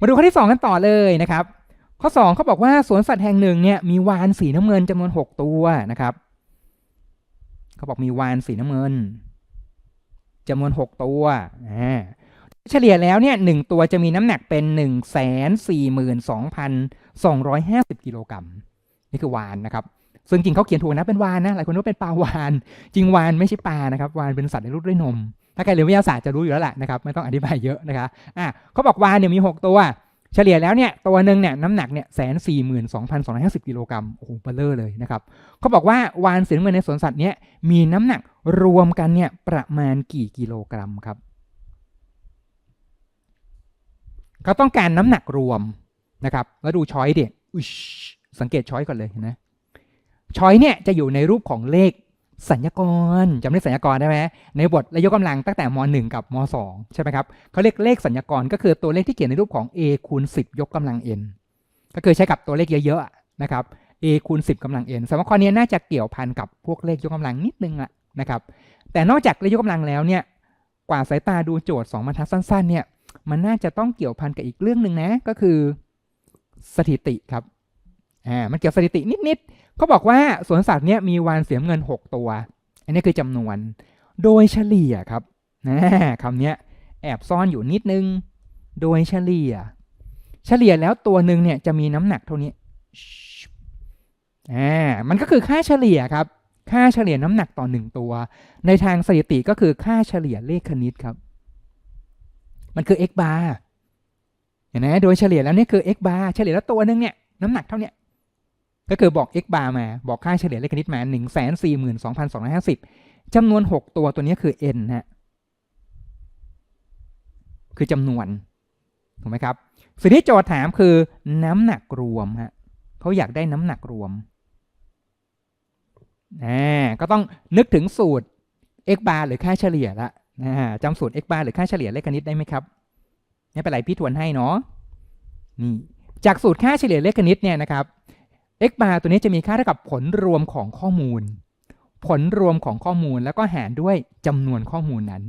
มาดูข้อที่ 2 กันต่อเลยนะครับ ข้อ 2เขาบอกว่าสวนสัตว์แห่งหนึ่งเนี่ยมีวานสีน้ำเงินจำนวน 6 ตัวนะครับเขาบอกมีวานสีน้ำเงินจำนวน 6 ตัวอ่าเฉลี่ยแล้วเนี่ยหนึ่งตัวจะมีน้ำหนักเป็น 1 4 2 2 5 0 กิโลกรัมนี่คือวานนะครับ ซึ่งจริงเขาเขียนถูกนะเป็นวานนะหลายคนรู้ว่าเป็นปลาวาน จริงวานไม่ใช่ปลานะครับวานเป็นสัตว์ในรูปด้วยนม ถ้าใครเรียนวิทยาศาสตร์จะรู้อยู่แล้วแหละนะครับไม่ต้องอธิบายเยอะนะคะอะเขาบอกวานเนี่ยมี 6 ตัว เฉลี่ยแล้วเนี่ยตัวหนึ่งเนี่ยน้ำหนักเนี่ยแสนสี่หมื่นสองพันสองร้อยห้าสิบกิโลกรัมโอ้โหเบลเลอร์เลยนะครับเขาบอกว่าวานสีน้ำเงินในสวนสัตว์เนี่ยมีน้ำหนักรวมกันเนี่ยประมาณกี่กิโลกรัมครับเขาต้องการน้ำหนักรวมนะครับแล้วดูช้อยเด็อุยสังเกตช้อยก่อนเลยนะช้อยเนี่ยจะอยู่ในรูปของเลข สัญญกรจำได้สัญญกรได้ไหมในบทระยกกำลังตั้งแต่ม .1 กับม .2 ใช่ไหมครับเขาเรียกเลขสัญญกรก็คือตัวเลขที่เขียนในรูปของ a คูณ10 ยกกำลัง n ก็คือใช้กับตัวเลขเยอะๆนะครับ a คูณ10กำลัง n สำหรับข้อนี้น่าจะเกี่ยวพันกับพวกเลขยกกำลังนิดนึงอะนะครับแต่นอกจากเลขยกกำลังแล้วเนี่ยกว่าสายตาดูโจทย์2บรรทัดสั้น ๆเนี่ยมันน่าจะต้องเกี่ยวพันกับอีกเรื่องหนึ่งนะก็คือสถิติครับอ่ามันเกี่ยวสถิตินิดๆ เขาบอกว่าสวนสัตว์เนี่ยมีวานเสียมเงิน 6 ตัว อันนี้คือจำนวน โดยเฉลี่ยครับนะคำนี้แอบซ่อนอยู่นิดนึง โดยเฉลี่ย เฉลี่ยแล้วตัวหนึ่งเนี่ยจะมีน้ำหนักเท่านี้อ่ามันก็คือค่าเฉลี่ยครับ ค่าเฉลี่ยน้ำหนักต่อหนึ่งตัว ในทางสถิติก็คือค่าเฉลี่ยเลขคณิตครับ มันคือ x bar เห็นไหมโดยเฉลี่ยแล้วนี่คือ x bar เฉลี่ยแล้วตัวหนึ่งเนี่ยน้ำหนักเท่าเนี้ย ก็คือบอก x bar มาบอกค่าเฉลี่ยเลขคณิตมา 1 4 2 2 5 0จำนวน 6 ตัวตัวนี้คือ n ฮะคือจำนวนถูกไหมครับสิ่งที่โจทย์ถามคือน้ำหนักรวมฮะเขาอยากได้น้ำหนักรวมอ่ก็ต้องนึกถึงสูตร x bar หรือค่าเฉลี่ยละอ่าจำสูตร x bar หรือค่าเฉลี่ยเลขคณิตได้ไหมครับไม่เป็นไรพี่ทวนให้เนาะนี่จากสูตรค่าเฉลี่ยเลขคณิตเนี่ยนะครับ x bar ตัวนี้จะมีค่าเท่ากับผลรวมของข้อมูล ผลรวมของข้อมูลแล้วก็หารด้วยจำนวนข้อมูลนั้น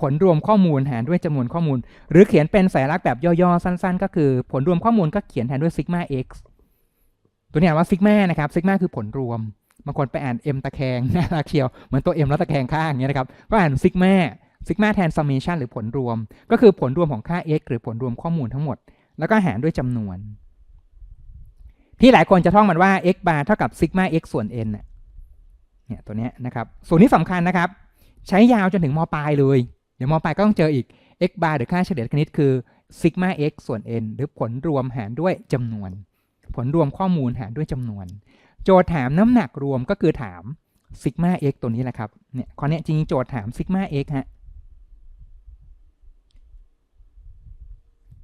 ผลรวมข้อมูลหารด้วยจำนวนข้อมูล หรือเขียนเป็นสัญลักษณ์แบบย่อๆ สั้นๆ ก็คือ ผลรวมข้อมูลก็เขียนแทนด้วยซิกมา x ตัวนี้อ่านว่าซิกมานะครับซิกมาคือผลรวมบางคนไปอ่าน m ตะแคงน่ารักเชียวเหมือนตัว m แล้วตะแคงข้างอย่างเงี้ยนะครับก็อ่านซิกมาซิกมาแทน summation หรือผลรวม ก็คือผลรวมของค่า x หรือผลรวมข้อมูลทั้งหมด แล้วก็หารด้วยจำนวน ที่หลายคนจะท่องมันว่า x bar เท่ากับซิกมา x ส่วน n เนี่ยตัวเนี้ยนะครับส่วนนี้สำคัญนะครับ ใช้ยาวจนถึงมปลายเลย เดี๋ยวมปลายก็ต้องเจออีก x bar หรือค่าเฉลี่ยคณิตคือซิกมา x ส่วน n หรือผลรวมหารด้วยจำนวน ผลรวมข้อมูลหารด้วยจำนวน โจทย์ถามน้ำหนักรวมก็คือถามซิกมา x ตัวนี้แหละครับ เนี่ยข้อนี้จริงๆโจทย์ถามซิกมา x ฮะ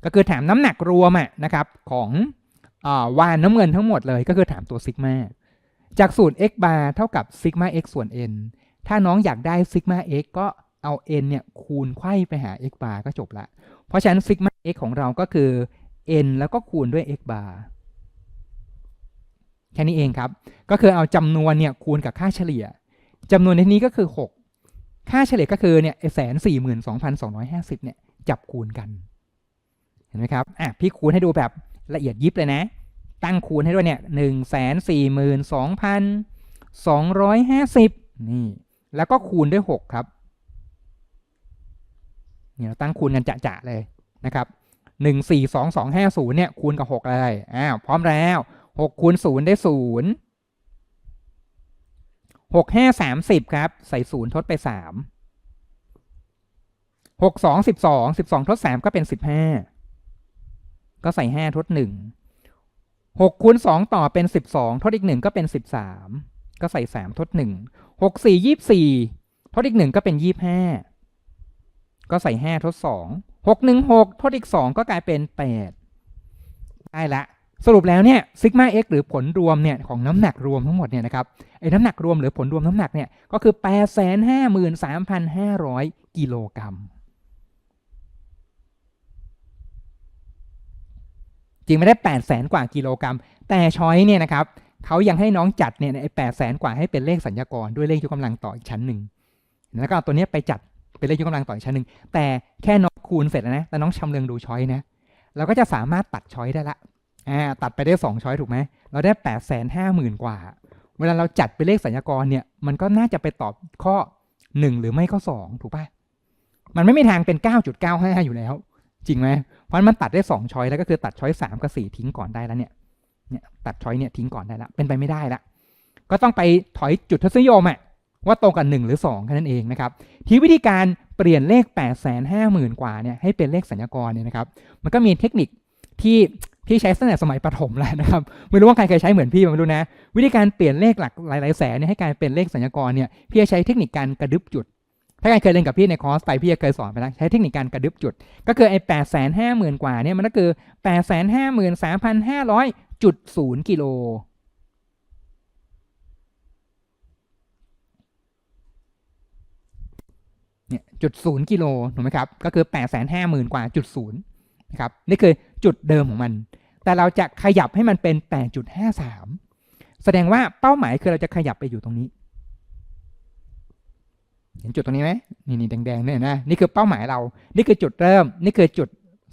ก็คือถามน้ำหนักรวมอะนะครับของ วานน้ำเงินทั้งหมดเลยก็คือถามตัวซิกมาจากสูตร x bar เท่ากับซิกมา x ส่วน n ถ้าน้องอยากได้ซิกมา x ก็เอา n เนี่ยคูณไขว้ไปหา x bar ก็จบละ เพราะฉะนั้นซิกมา x ของเราก็คือ n แล้วก็คูณด้วย x bar แค่นี้เองครับ ก็คือเอาจำนวนเนี่ยคูณกับค่าเฉลี่ยจำนวนในนี้ก็คือ 6 ค่าเฉลี่ยก็คือเนี่ยแสนสี่หมื่นสองพันสองร้อยห้าสิบเนี่ยจับคูณกัน เห็นไหมครับ อะ พี่คูณให้ดูแบบ ละเอียดยิบเลยนะ ตั้งคูณให้ด้วยเนี่ยหนึ่งแสนสี่หมื่นสองพันสองร้อยห้าสิบนี่แล้วก็คูณด้วยหกครับเนี่ยเราตั้งคูณกันจะๆเลยนะครับหนึ่งสี่สองสองห้าศูนย์เนี่ยคูณกับหกเลยอ้าวพร้อมแล้วหกคูณศูนย์ได้ศูนย์หกห้าสามสิบครับ ใส่ศูนย์ทดไปสามหกสองสิบสองสิบสองทดสามก็เป็นสิบห้า ก็ใส่ห้าทดหนึ่งหกคูณสองต่อเป็นสิบสองทดอีกหนึ่งก็เป็นสิบสามก็ใส่สามทดหนึ่งหกสี่ยี่สี่ทดอีกหนึ่งก็เป็นยี่ห้าก็ใส่ห้าทดสองหกหนึ่งหกทดอีกสองก็กลายเป็นแปดได้ละสรุปแล้วเนี่ยซิกมา x หรือผลรวมเนี่ยของน้ำหนักรวมทั้งหมดเนี่ยนะครับไอ้น้ำหนักรวมหรือผลรวมน้ำหนักเนี่ยก็คือ 853,500 กิโลกรัม จริงไม่ได้8 0 0แสนกว่ากิโลกรัม แต่ช้อยเนี่ยนะครับเขายังให้น้องจัดเนี่ยไอ้แปดแสนกว่าให้เป็นเลขสัญญากรด้วยเลขยกกำลังต่ออีกชั้นหนึ่งแล้วก็เอาตัวนี้ไปจัดเป็นเลขยกกำลังต่ออีกชั้นหนึ่งแต่แค่น้องคูณเสร็จแล้วนะแล้วน้องชำเลืองดูช้อยนะเราก็จะสามารถตัดช้อยได้ละอ่าตัดไปได้สองช้อยถูกไหมเราได้แปดแสนห้าหมื่นกว่า เวลาเราจัดเป็นเลขสัญญากรเนี่ยมันก็น่าจะไปตอบข้อหนึ่งหรือไม่ข้อสองถูกปะมันไม่มีทางเป็นเก้าจุดเก้าห้าอยู่แล้ว จริงไหมเพราะมันตัดได้สองช้อยแล้วก็คือตัดช้อยสามกับสี่ทิ้งก่อนได้แล้วเนี่ยเนี่ยตัดช้อยเนี่ยทิ้งก่อนได้ละเป็นไปไม่ได้ละก็ต้องไปถอยจุดทศนิยมอะว่าตรงกับหนึ่งหรือสองแค่นั้นเองนะครับทีวิธีการเปลี่ยนเลข 8 5 0 0 0 0 กว่าเนี่ยให้เป็นเลขสัญญากรเนี่ยนะครับ มันก็มีเทคนิคที่ที่ใช้ตั้งแต่สมัยประถมแล้วนะครับ ไม่รู้ว่าใครเคยใช้เหมือนพี่ไม่รู้นะ วิธีการเปลี่ยนเลขหลักหลายๆแสนเนี่ยให้กลายเป็นเลขสัญญากรเนี่ยพี่จะใช้เทคนิคการกระดึบจุด ถ้าใครเคยเรียนกับพี่ในคอร์สไปพี่จะเคยสอนไปแล้วใช้เทคนิคการกระดึบจุด ก็คือไอ้แปดแสนห้าหมื่นกว่าเนี่ยมันก็คือแปดแสนห้าหมื่นสามพันห้าร้อยจุดศูนย์กิโลเนี่ยจุดศูนย์กิโลถูกไหมครับ ก็คือแปดแสนห้าหมื่นกว่าจุดศูนย์นะครับนี่คือจุดเดิมของมัน แต่เราจะขยับให้มันเป็นแปดจุดห้าสามแสดงว่าเป้าหมายคือเราจะขยับไปอยู่ตรงนี้ เห็นจุดตรงนี้ไหมนี่นี่แดงๆเนี่ยนะนี่คือเป้าหมายเรา นี่คือจุดเริ่ม นี่คือจุด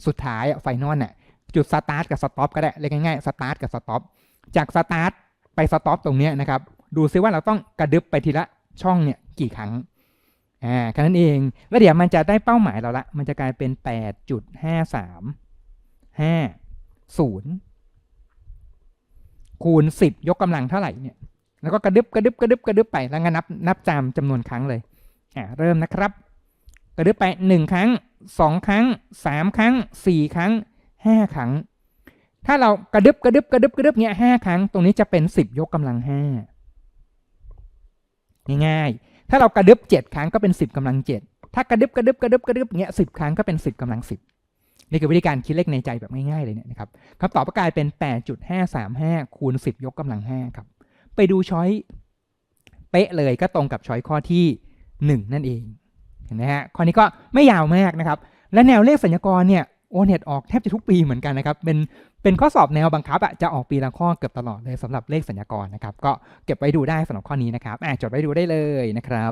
สุดท้ายไฟนอลน่ะจุดสตาร์ทกับสต็อปก็ได้เรียกง่ายๆสตาร์ทกับสต็อปจากสตาร์ทไปสต็อปตรงนี้นะครับ ดูซิว่าเราต้องกระดึบไปทีละช่องเนี่ยกี่ครั้งอ่าแค่นั้นเอง แล้วเดี๋ยวมันจะได้เป้าหมายเราละ มันจะกลายเป็นแปดจุดห้าสามห้าศูนย์คูณสิบยกกำลังเท่าไหร่เนี่ย แล้วก็กระดึบกระดึบกระดึบกระดึบไป แล้วก็นับนับจำจำนวนครั้งเลย อ่าเริ่มนะครับกระดึ๊บไปหนึ่งครั้งสองครั้งสามครั้งสี่ครั้งห้าครั้ง ถ้าเรากระดึ๊บกระดึ๊บกระดึ๊บกระดึ๊บเนี่ยห้าครั้ง ตรงนี้จะเป็นสิบยกกำลังห้าง่ายๆถ้าเรากระดึ๊บเจ็ดครั้งก็เป็นสิบกำลังเจ็ดถ้ากระดึ๊บกระดึ๊บกระดึ๊บกระดึ๊บเงี้ยสิบครั้งก็เป็นสิบกำลังสิบนี่คือวิธีการคิดเลขในใจแบบง่ายๆเลยเนี่ยนะครับคำตอบก็กลายเป็นแปดจุดห้าสามห้าคูณสิบยกกำลังห้าครับไปดูช้อยเป๊ะเลยก็ตรงกับช้อยข้อที่ หนึ่งนั่นเองเห็นไหมฮะข้อนี้ก็ไม่ยาวมากนะครับ และแนวเลขสัญญากรเนี่ยโอเน็ตออกแทบจะทุกปีเหมือนกันนะครับ เป็นเป็นข้อสอบแนวบังคับอะจะออกปีละข้อเกือบตลอดเลยสำหรับเลขสัญญากรนะครับ ก็เก็บไว้ดูได้สำหรับข้อนี้นะครับอ่าจดไว้ดูได้เลยนะครับ